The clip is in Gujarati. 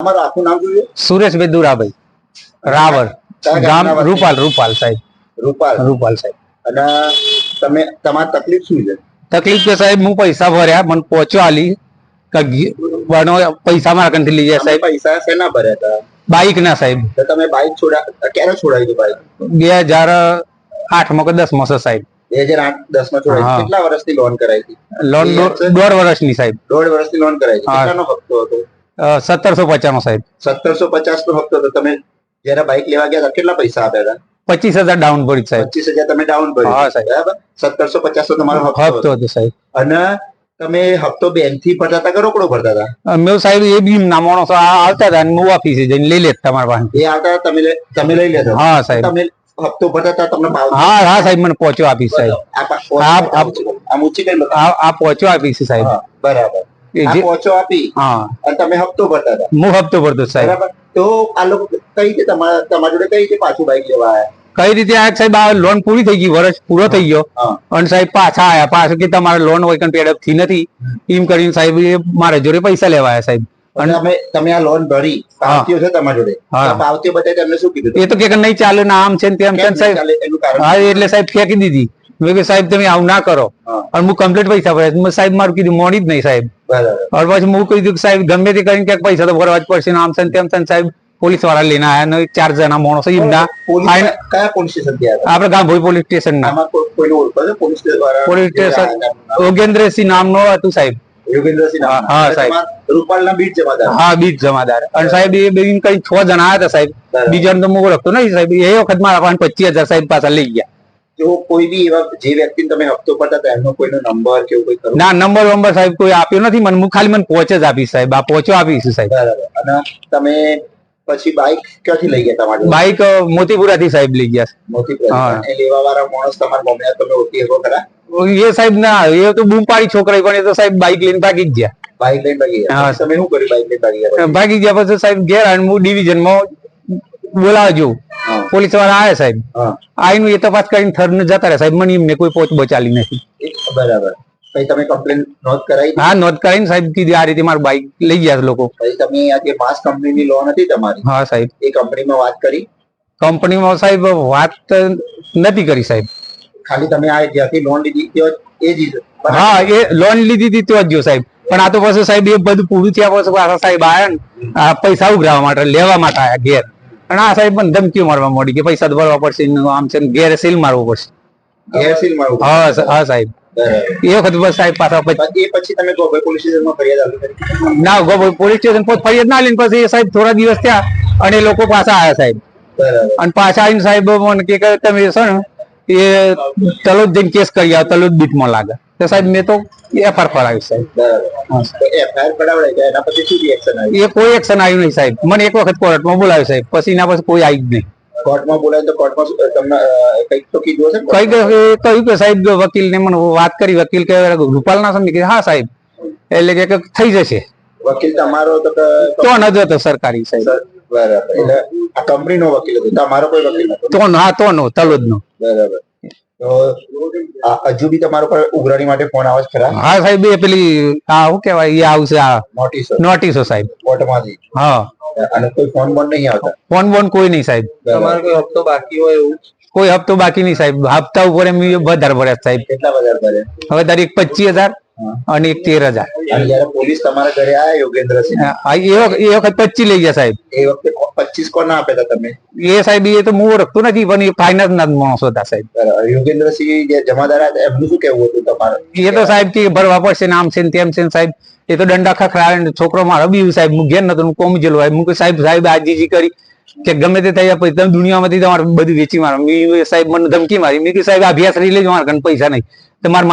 તમારું આખું નામ છે? સુરેશભાઈ દુરાભાઈ રાવર કયા ગામ રૂપાલ રૂપાલ સાહેબ. રૂપાલ. રૂપાલ સાહેબ. અને તમે તમારી તકલીફ શું છે? તકલીફ કે સાહેબ હું પૈસા ભર્યા મને પહોંચવાલી બનો પૈસા મારા કંથી લઈ ગયા સાહેબ. પૈસા શેના ભર્યા હતા? બાઈક ના સાહેબ. તો તમે બાઇક છોડા ક્યારે છોડાવી બાઇક? બે હજાર આઠમાં કે દસમાં માં સાહેબ. બે હજાર આઠ દસમાં છોડાવી કેટલા વર્ષથી લોન કરાઈ હતી? લોન દોઢ વર્ષની સાહેબ. દોઢ વર્ષથી લોન કરાઈ હતી. કેટલાનો હપ્તો હતો? સત્તરસો પચાસનો સાહેબ. સત્તરસો પચાસ નો હપ્તો હતો. તમે જયારે બાઇક લેવા ગયા હતા કેટલા પૈસા આપ્યા હતા? પચીસ હજાર ડાઉન ભરી સાહેબ. પચીસ હજાર તમે ડાઉન હા, સાહેબ. બરાબર? સત્તરસો પચાસ નો તમારો હપ્તો હતો. સાહેબ. અને તમે હપ્તો બેંકથી ભરતા હતા કે રોકડો ભરતા હતા? મેં સાહેબ એ બી ના માણસો આવતા હતા હું ઓફિસે જઈને લઈ લેત તમારા પાસે. એ આવતા તમે તમે લઈ લેતા હા સાહેબ. તમે હપ્તો ભરતા તમને ભાવ હા હા સાહેબ મને પહોંચો આપીશ સાહેબ. આ પા- આ- આ પહોંચો આપીશ સાહેબ. બરાબર. આ જે આપી. હા. અને તમે હપ્તો ભરતા હતા. હું હપ્તો ભરતો સાહેબ. બરાબર. તો આ લોકો કઈ રીતે તમારા તમારા જોડે કઈ રીતે પાછું બાઈક લેવા આવ્યા કઈ રીતે આ સાહેબ આ લોન પૂરી થઈ ગઈ વર્ષ પૂરો થઈ ગયો. અને સાહેબ પાછા આયા. પાછું કે તમારે લોન હોય કે પેડથી નથી. એમ કરીને સાહેબ એ મારા જોડે પૈસા લેવા આવ્યા સાહેબ. અને તમે તમે આ લોન ભરી પાવતીઓ છે તમારા જોડે. પાવતીઓ બતાવી તમને શું કીધું? એ તો કે નહીં ચાલે ને આમ છે તેમ છે સાહેબ? હા એટલે સાહેબ ફેંકી દીધી. મેં સાહેબ તમે આવું ના કરો. અને હું કમ્પ્લીટ પૈસા ભર્યા સાહેબ મારું કીધું મોડી જ નહીં સાહેબ. અને પછી હું કીધું કે સાહેબ ગમે તે કરીને ક્યાંક પૈસા તો ભરવા જ પડશે આમ છે તેમ છે સાહેબ. પોલીસવાળા લઈને આયા ને ચાર જણા માણસો એમના. કયા પોલીસ સ્ટેશન આપડે ગામભોઈ પોલીસ સ્ટેશન ના પોલીસ સ્ટેશન યોગેન્દ્રસિંહ નામનો હતું સાહેબ. યોગેન્દ્રસિંહ હા, સાહેબ. રૂપાલના બીટ જમાદાર. હા બીજ જમાદાર. અને સાહેબ એ બેન કઈ છ જણા આવ્યા હતા સાહેબ. બીજાને તો નહીં સાહેબ. એ વખત મારા પાસે પચીસ હજાર સાહેબ પાછા લઈ ગયા. જો કોઈ બી એવા જે વ્યક્તિને તમે હપ્તો પડતા હતા એમનો કોઈનો નંબર કે એવું કોઈ ના નંબર વંબર સાહેબ કોઈ આપ્યો નથી. મને હું ખાલી મને પહોંચે જ આપીશ સાહેબ. આ પહોંચો આપીશ સાહેબ. બરાબર. અને તમે પછી બાઇક ક્યાંથી લઈ ગયા તમારે? બાઇક મોતીપુરા થી સાહેબ લઈ ગયા. એ લેવા વાળા માણસ તમારા મમ્મી તમે ઓળખી શકો ખરા? એ સાહેબ ના એ તો બૂમ પાડી છોકરા પણ એ તો સાહેબ બાઈક લઈને ભાગી ગયા. બાઇક લઈને ભાગી ગયા. તમે શું કર્યું બાઇક લઈને ભાગી ગયા ભાગી ગયા પછી સાહેબ ઘેર અને હું ડિવિઝનમાં બોલાવજો પોલીસવાળા આવ્યા સાહેબ. આઈનું એ તપાસ કરીને થરને જતા રહ્યા. સાહેબ મને એમને કોઈ પોચ બચાલી નથી. બરાબર. પછી તમે કમ્પ્લેન નોંધ કરાવી હા નોંધ કરાવીને સાહેબ કીધી આ રીતે મારું બાઈક લઈ ગયા લોકો. પછી તમે આ જે માસ કંપનીની લોન હતી તમારી? હા સાહેબ. એ કંપનીમાં વાત કરી? કંપનીમાં સાહેબ વાત નથી કરી સાહેબ. ખાલી તમે આ જ્યાંથી લોન લીધી ત્યાં એ જ હા એ લોન લીધી હતી તો જ જો સાહેબ. પણ આ તો પછી સાહેબ એ બધું પૂરું થયા પછી પાછા સાહેબ આયા ને પૈસા ઉઘરાવા માટે લેવા માટે આયા ઘેર. અને આ સાહેબ મને ધમકી મારવા મળી કે પૈસા ભરવા પડશે આમ છે ઘેર સીલ મારવું પડશે. ગેરસીલ મારવું હા હા સાહેબ. એ વખત બસ સાહેબ પાછા પછી. એ પછી તમે ગોભાઈ પોલીસ સ્ટેશનમાં ફરિયાદ આપી ના ગો પોલીસ સ્ટેશન પર ફરિયાદ ના લઈને પછી સાહેબ થોડા દિવસ થયા અને લોકો પાછા આવ્યા સાહેબ. અને પાછા આવીને સાહેબ મને કે તમે છે ને એ તલોદ જઈને કેસ કરી આવો તલોદ બીટમાં લાગે. તો સાહેબ મેં તો એફઆર ફરાવી સાહેબ. એ કોઈ એક્શન આવ્યું નહીં સાહેબ. મને એક વખત કોર્ટમાં બોલાવ્યો સાહેબ. પછી એના પછી કોઈ આવી જ નહીં. કોર્ટમાં બોલાય તો કોર્ટમાં તમને કંઈક તો કીધું હશે કઈ કે- કહ્યું કે સાહેબ વકીલ ને મને વાત કરી વકીલ કે રૂપાલ ના સમજી કે હા સાહેબ. એટલે કે થઈ જશે. વકીલ તમારો તો ક- તો ન હતો સરકારી સાહેબ. બરાબર. એટલે આ કંપનીનો વકીલ હતો. તમારો કોઈ વકીલ નતો તો હા તો નો તલોદ નો બરાબર. તો હજુ બી તમારો પર ઉઘરાણી માટે ફોન આવે ખરા? હા સાહેબ એ પેલી આ શું કેવાય એ આવશે આ નોટિસ. નોટિસો સાહેબ. કોર્ટમાંથી? હા. અને કોઈ ફોન બોન નહીં આવતા. ફોન બોન કોઈ નહીં સાહેબ. તમારો કોઈ હપ્તો બાકી હોય એવું? કોઈ હપ્તો બાકી નહીં સાહેબ. હપ્તા ઉપર એમ વધારે ભર્યા સાહેબ. કેટલા વધારે ભરે હવે તારી એક પચીસ હજાર અને એક તેર હજાર. જયારે પોલીસ તમારા ઘરે આયા યોગેન્દ્રસિંહ? આ એ વખત એ વખત પચીસ લઈ ગયા સાહેબ. એ વખતે પચીસ કોણ ના આપ્યા હતા તમે? એ સાહેબ એ તો હું ઓળખતો નથી પણ એ ફાઇનાન્સ ના માણસો હતા સાહેબ. યોગેન્દ્રસિંહ જે જમાદાર હતા એમનું શું કેવું હતું તમારે? એ તો સાહેબ કે ભરવા પડશે ને આમ છે ને તેમ છે સાહેબ. એ તો દંડા ખખડાવે ને છોકરો મારો બી સાહેબ હું ઘેર નતો કોમ જેલો હું કહું, સાહેબ સાહેબ આજીજી કરી કે ગમે તે થયા પછી તમે દુનિયામાંથી તમારે બધું વેચી મારો. સાહેબ મને ધમકી મારી. મેં કીધું સાહેબ અભ્યાસ લઈ લેજો મારે પૈસા નહીં. તમારે